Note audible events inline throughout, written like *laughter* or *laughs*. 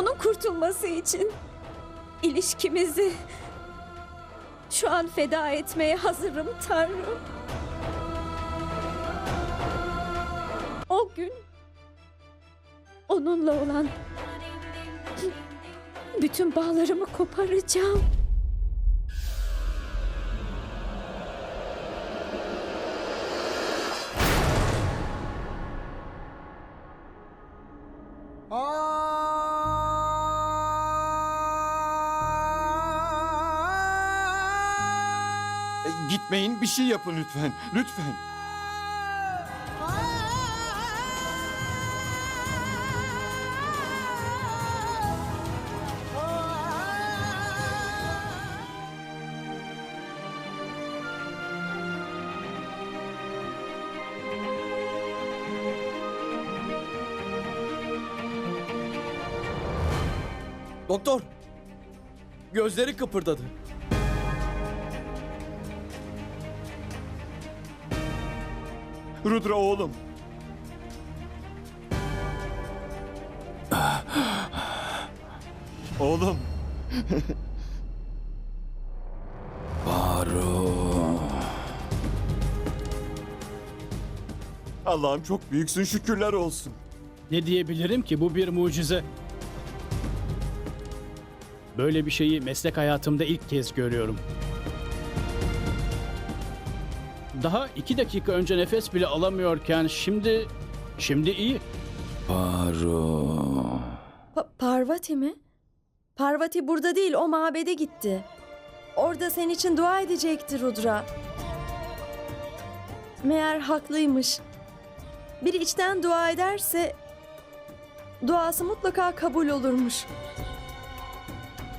Onun kurtulması için ilişkimizi şu an feda etmeye hazırım Tanrım. O gün onunla olan bütün bağlarımı koparacağım. Gitmeyin bir şey yapın lütfen. Lütfen. Doktor. Gözleri kıpırdadı. Rudra oğlum. oğlum. Allah'ım çok büyüksün şükürler olsun. Ne diyebilirim ki bu bir mucize. Böyle bir şeyi meslek hayatımda ilk kez görüyorum. Daha iki dakika önce nefes bile alamıyorken şimdi... Şimdi iyi. Pa- Parvati mi? Parvati burada değil, o mabede gitti. Orada senin için dua edecekti Rudra. Meğer haklıymış. Biri içten dua ederse duası mutlaka kabul olurmuş.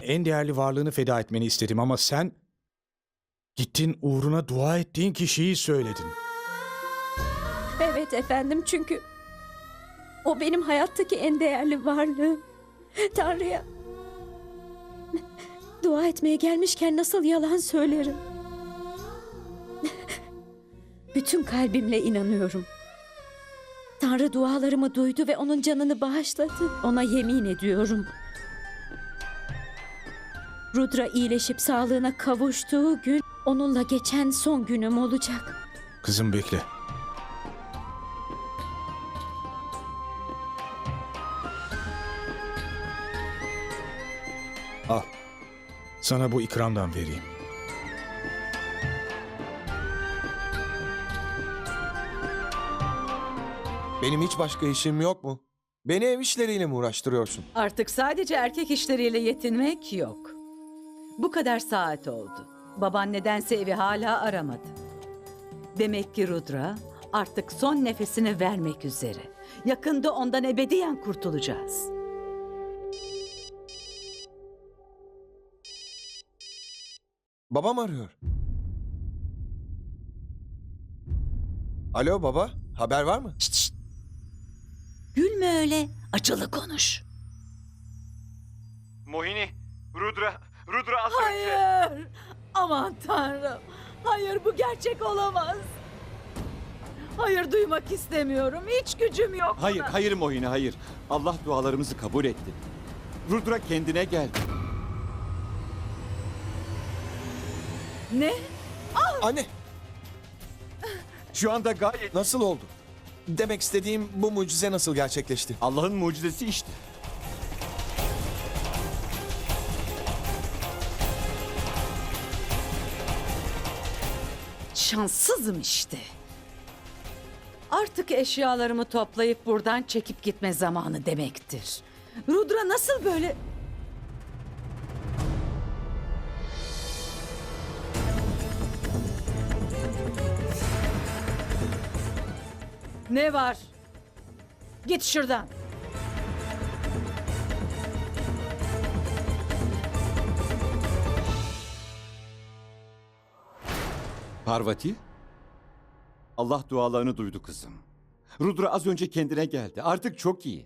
En değerli varlığını feda etmeni istedim ama sen gittin uğruna dua ettiğin kişiyi söyledin. Evet efendim çünkü o benim hayattaki en değerli varlığım. Tanrı'ya dua etmeye gelmişken nasıl yalan söylerim? Bütün kalbimle inanıyorum. Tanrı dualarımı duydu ve onun canını bağışladı. Ona yemin ediyorum. Rudra iyileşip sağlığına kavuştuğu gün onunla geçen son günüm olacak. Kızım bekle. Al. Sana bu ikramdan vereyim. Benim hiç başka işim yok mu? Beni ev işleriyle mi uğraştırıyorsun? Artık sadece erkek işleriyle yetinmek yok. Bu kadar saat oldu. Baban nedense evi hala aramadı. Demek ki Rudra artık son nefesini vermek üzere. Yakında ondan ebediyen kurtulacağız. Babam arıyor. Alo baba, haber var mı? Gülme öyle. Acılı konuş. Mohini, Rudra, Rudra az Hayır. Aman tanrım. Hayır bu gerçek olamaz. Hayır duymak istemiyorum. Hiç gücüm yok. Hayır, buna. hayır Mohini, hayır. Allah dualarımızı kabul etti. Rudra kendine geldi. Ne? Anne, Şu anda gayet... nasıl oldu? Demek istediğim bu mucize nasıl gerçekleşti? Allah'ın mucizesi işte. Şanssızım işte. Artık eşyalarımı toplayıp buradan çekip gitme zamanı demektir. Rudra nasıl böyle... Ne var? Git şuradan. Parvati, Allah dualarını duydu kızım. Rudra az önce kendine geldi. Artık çok iyi.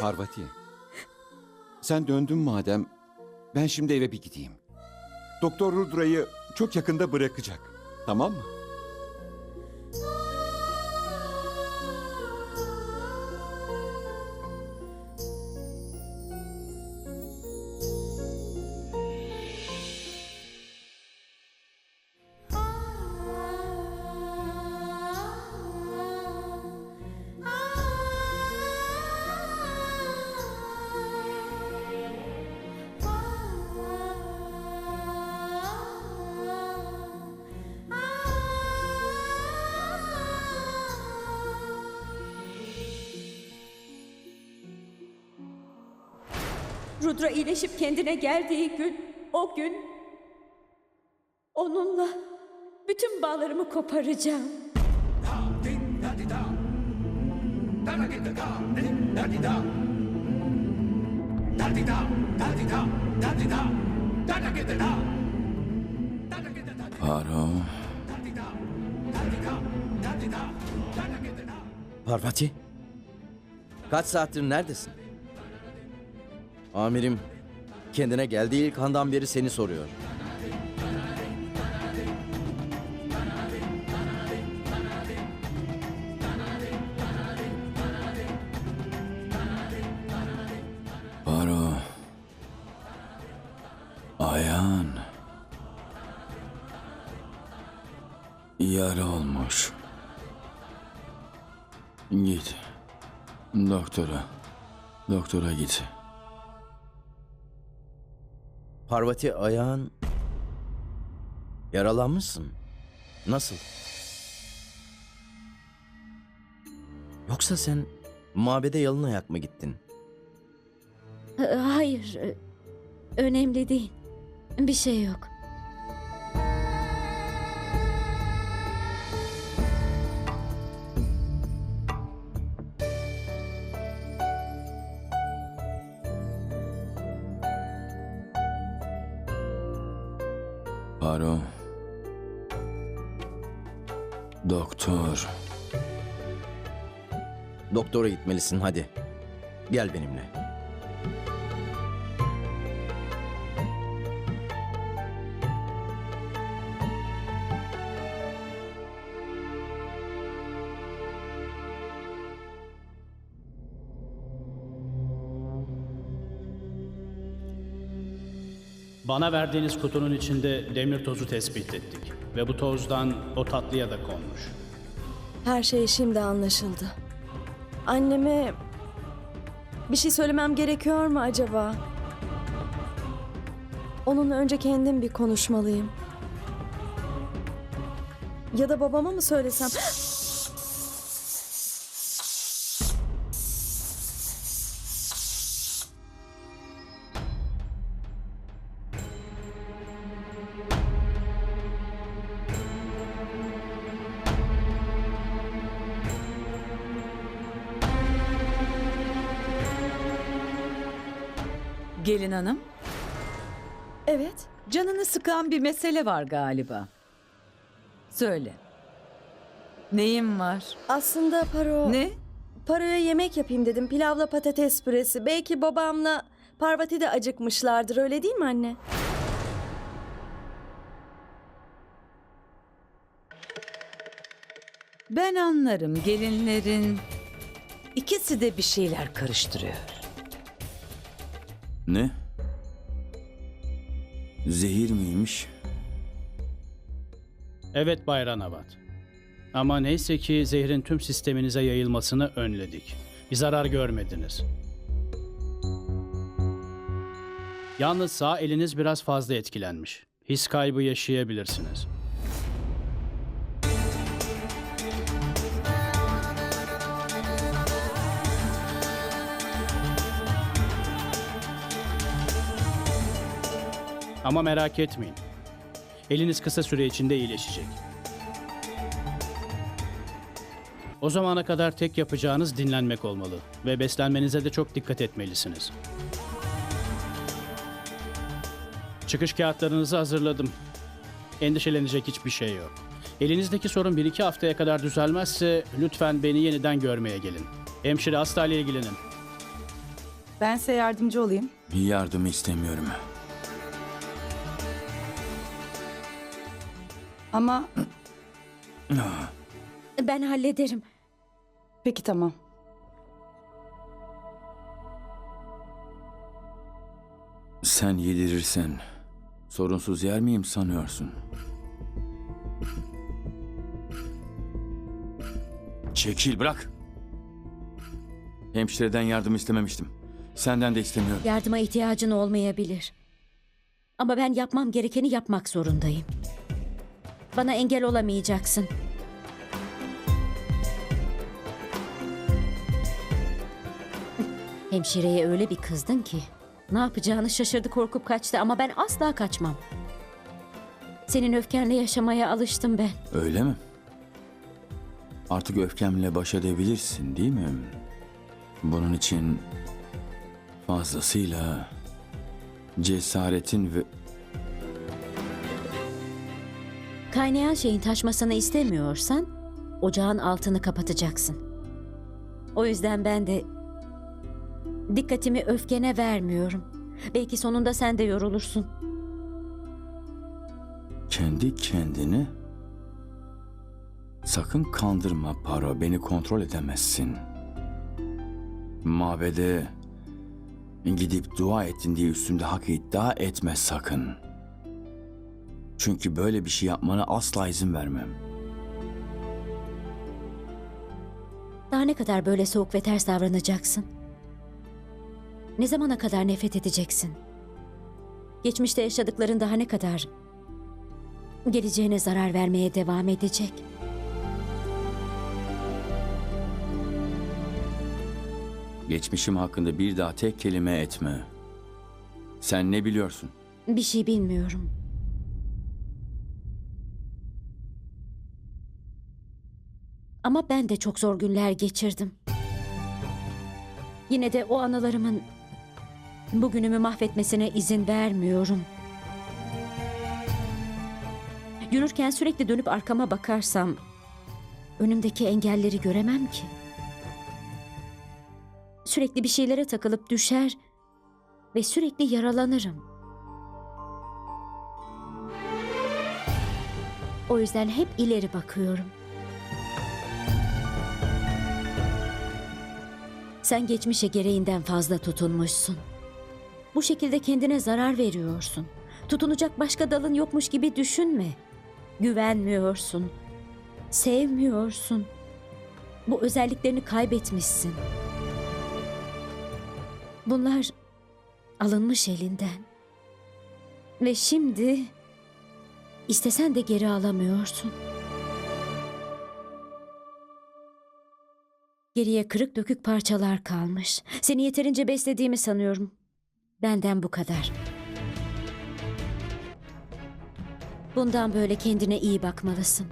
Parvati, sen döndün madem ben şimdi eve bir gideyim. Doktor Rudra'yı çok yakında bırakacak. Tamam mı? Rudra iyileşip kendine geldiği gün, o gün onunla bütün bağlarımı koparacağım. Paro. Parvati. Kaç saattir neredesin? Amirim kendine geldiği ilk andan beri seni soruyor. Paro. Ayağın. Yara olmuş. Git. Doktora. Doktora git. Parvati ayağın... Yaralanmışsın. Nasıl? Yoksa sen mabede yalın ayak mı gittin? Ha- Hayır, önemli değil. Bir şey yok. Paro. Doktor. Doktora gitmelisin hadi. Gel benimle. Bana verdiğiniz kutunun içinde demir tozu tespit ettik. Ve bu tozdan o tatlıya da konmuş. Her şey şimdi anlaşıldı. Anneme bir şey söylemem gerekiyor mu acaba? Onunla önce kendim bir konuşmalıyım. Ya da babama mı söylesem? Gelin hanım, Evet. canını sıkan bir mesele var galiba. Söyle. Neyin var? Aslında Paro... Ne? Paro'ya yemek yapayım dedim. Pilavla patates püresi. Belki babamla Parvati de acıkmışlardır. Öyle değil mi anne? Ben anlarım gelinlerin ikisi de bir şeyler karıştırıyor. Ne? Zehir miymiş? Evet Bay Ranavat. Ama neyse ki zehrin tüm sisteminize yayılmasını önledik. Bir zarar görmediniz. Yalnız sağ eliniz biraz fazla etkilenmiş. His kaybı yaşayabilirsiniz. Ama merak etmeyin. Eliniz kısa süre içinde iyileşecek. O zamana kadar tek yapacağınız dinlenmek olmalı ve beslenmenize de çok dikkat etmelisiniz. Çıkış kağıtlarınızı hazırladım. Endişelenecek hiçbir şey yok. Elinizdeki sorun 1-2 haftaya kadar düzelmezse lütfen beni yeniden görmeye gelin. Hemşire hastayla ilgilenin. Ben size yardımcı olayım. Yardım istemiyorum. Ama *clears throat* Ben hallederim. peki tamam. Sen yedirirsen sorunsuz yer miyim sanıyorsun? Çekil bırak. Hemşireden yardım istememiştim. Senden de istemiyorum. Yardıma ihtiyacın olmayabilir. Ama ben yapmam gerekeni yapmak zorundayım. Bana engel olamayacaksın. *laughs* Hemşireye öyle bir kızdın ki Ne yapacağını şaşırdı korkup kaçtı ama ben asla kaçmam. Senin öfkenle yaşamaya alıştım ben. Öyle mi? Artık öfkemle baş edebilirsin değil mi? Bunun için fazlasıyla cesaretin ve Kaynayan şeyin taşmasını istemiyorsan ocağın altını kapatacaksın. O yüzden ben de dikkatimi öfkene vermiyorum. Belki sonunda sen de yorulursun. kendi kendini sakın kandırma Paro. Beni kontrol edemezsin. Mabede gidip dua ettin diye üstümde hak iddia etme sakın. Çünkü böyle bir şey yapmana asla izin vermem. Daha ne kadar böyle soğuk ve ters davranacaksın? Ne zamana kadar nefret edeceksin? Geçmişte yaşadıkların daha ne kadar geleceğine zarar vermeye devam edecek? Geçmişim hakkında bir daha tek kelime etme. Sen ne biliyorsun? Bir şey bilmiyorum. Ama ben de çok zor günler geçirdim. Yine de o anılarımın bugünümü mahvetmesine izin vermiyorum. Yürürken sürekli dönüp arkama bakarsam önümdeki engelleri göremem ki. Sürekli bir şeylere takılıp düşer ve sürekli yaralanırım. O yüzden hep ileri bakıyorum. Sen geçmişe gereğinden fazla tutunmuşsun. Bu şekilde kendine zarar veriyorsun. Tutunacak başka dalın yokmuş gibi düşünme. Güvenmiyorsun. Sevmiyorsun. Bu özelliklerini kaybetmişsin. Bunlar alınmış elinden. Ve şimdi istesen de geri alamıyorsun. Geriye kırık dökük parçalar kalmış. Seni yeterince beslediğimi sanıyorum. Benden bu kadar. Bundan böyle kendine iyi bakmalısın.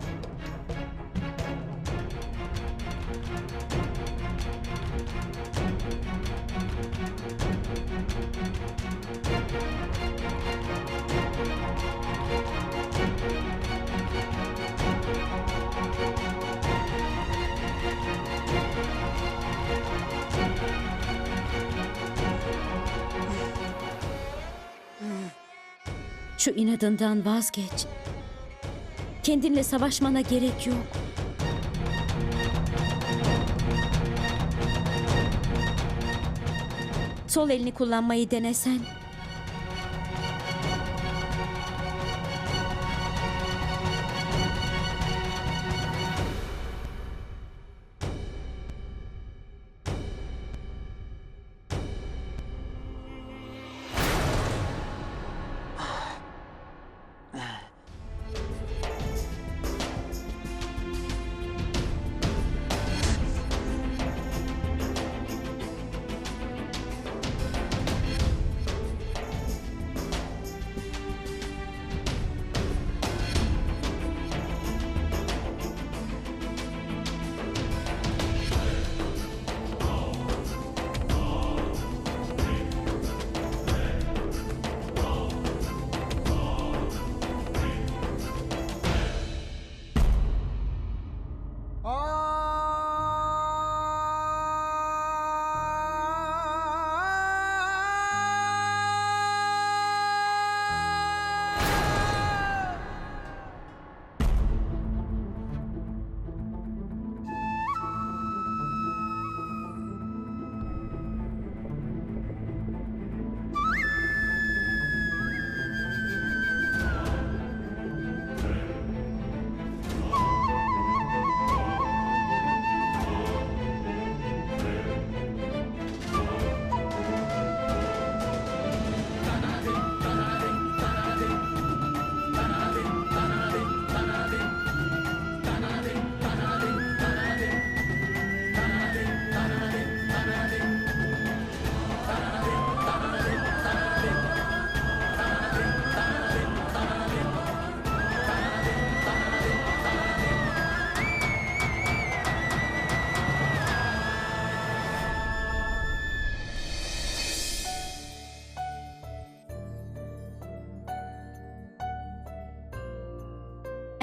Şu inadından vazgeç. Kendinle savaşmana gerek yok. Sol elini kullanmayı denesen.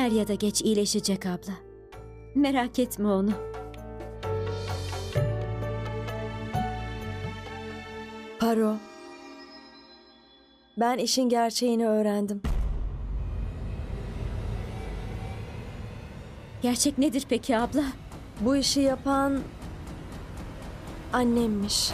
Er ya da geç iyileşecek abla. Merak etme onu. Paro. Ben işin gerçeğini öğrendim. Gerçek nedir peki abla? Bu işi yapan annemmiş.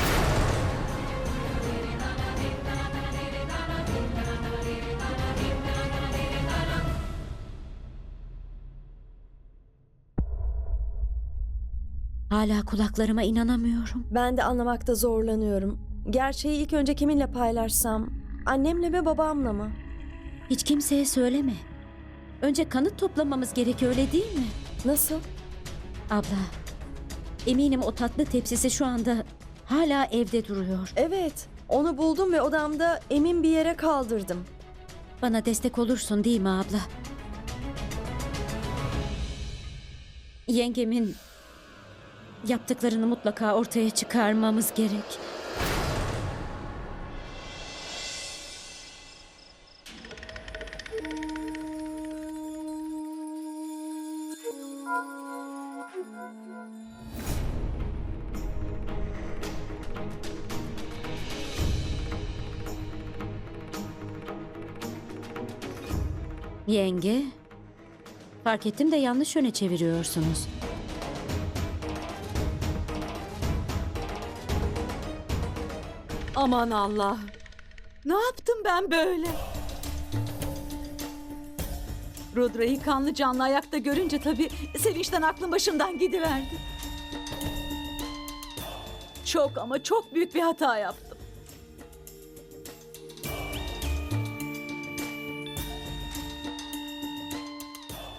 Hala kulaklarıma inanamıyorum. Ben de anlamakta zorlanıyorum. Gerçeği ilk önce kiminle paylaşsam? Annemle ve babamla mı? Hiç kimseye söyleme. Önce kanıt toplamamız gerekiyor öyle değil mi? Nasıl? Abla, eminim o tatlı tepsisi şu anda hala evde duruyor. Evet, onu buldum ve odamda emin bir yere kaldırdım. Bana destek olursun değil mi abla? Yengemin yaptıklarını mutlaka ortaya çıkarmamız gerek. Yenge, fark ettim de yanlış yöne çeviriyorsunuz. Aman Allah. Ne yaptım ben böyle? Rudra'yı kanlı canlı ayakta görünce tabii sevinçten aklım başımdan gidiverdi. Çok ama çok büyük bir hata yaptım.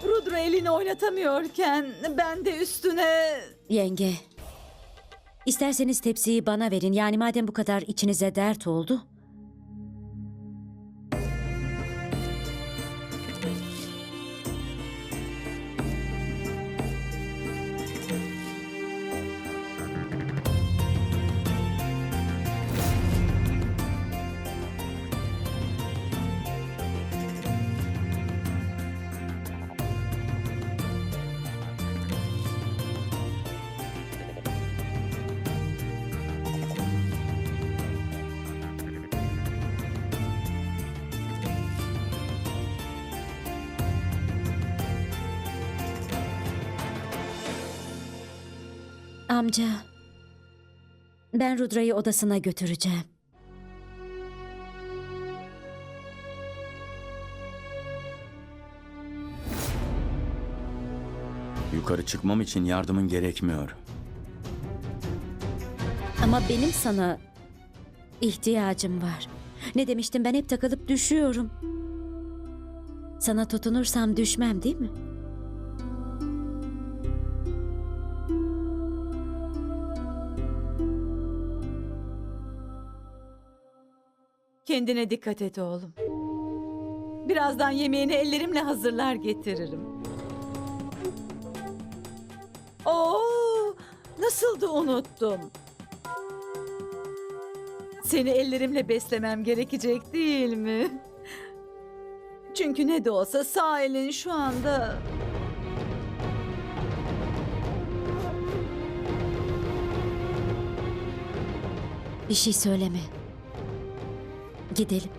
Rudra elini oynatamıyorken ben de üstüne... Yenge, isterseniz tepsiyi bana verin. Yani madem bu kadar içinize dert oldu. Amca, ben Rudra'yı odasına götüreceğim. Yukarı çıkmam için yardımın gerekmiyor. Ama benim sana ihtiyacım var. Ne demiştim ben hep takılıp düşüyorum. Sana tutunursam düşmem değil mi? Kendine dikkat et oğlum. Birazdan yemeğini ellerimle hazırlar getiririm. Oo, nasıl da unuttum. Seni ellerimle beslemem gerekecek değil mi? Çünkü ne de olsa sağ elin şu anda... Bir şey söyleme. Gidelim.